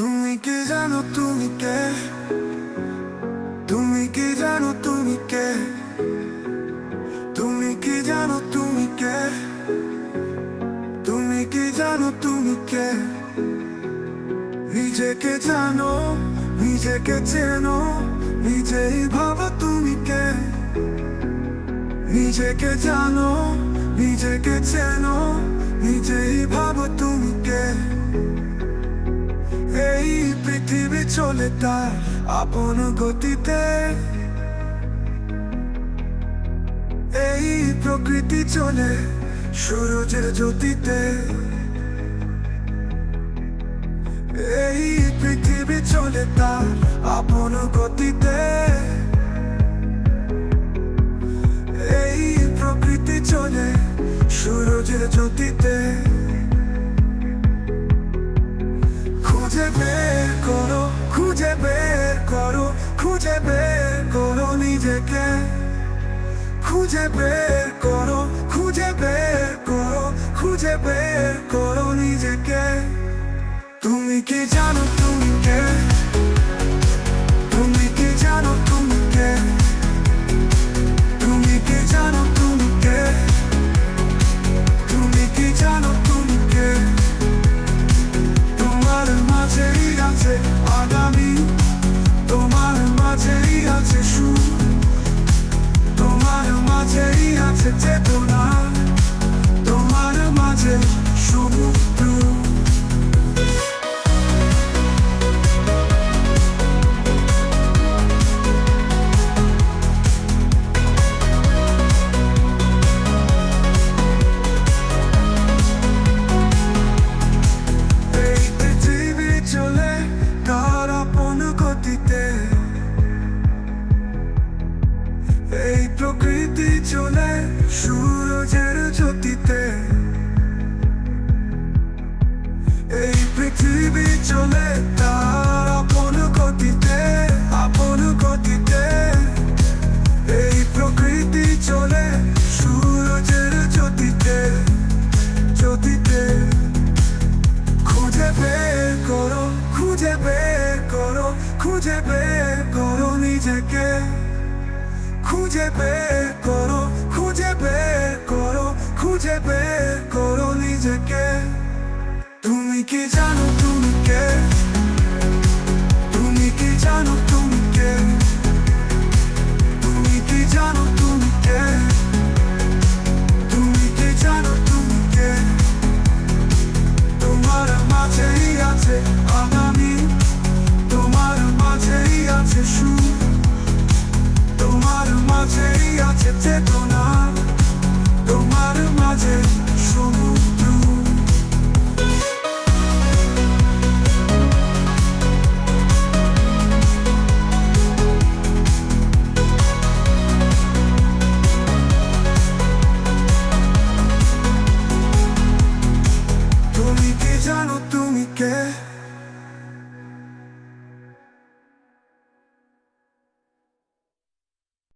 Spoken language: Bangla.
তুমি কি জানো তুমি কে তুমি কি জানো তুমি কে তুমি কি জানো তুমি কে তুমি কি জানো তুমি কে নিজেকে জানো নিজেকে চেনো নিজেই ভাবো তুমি কে নিজেকে জানো নিজেকে চেনো নিজেই ভাবো চলে তার আপন গতিতে। এই প্রকৃতি চলে সূরজের জ্যোতিতে। এই পৃথিবী চলে তার আপন গতিতে। এই প্রকৃতি চলে সূরজের জ্যোতিতে। খুঁজে বের করো, খুঁজে বের করো, খুঁজে বের করো নিজেকে। তুমি কি জানো তুমি কে? তুমি কি জানো Just খুঁজে বের করো, খুঁজে বের করো, খুঁজে বের করো নিজেকে। তুমি কি জানো তুমি কে? তুমি কি জানো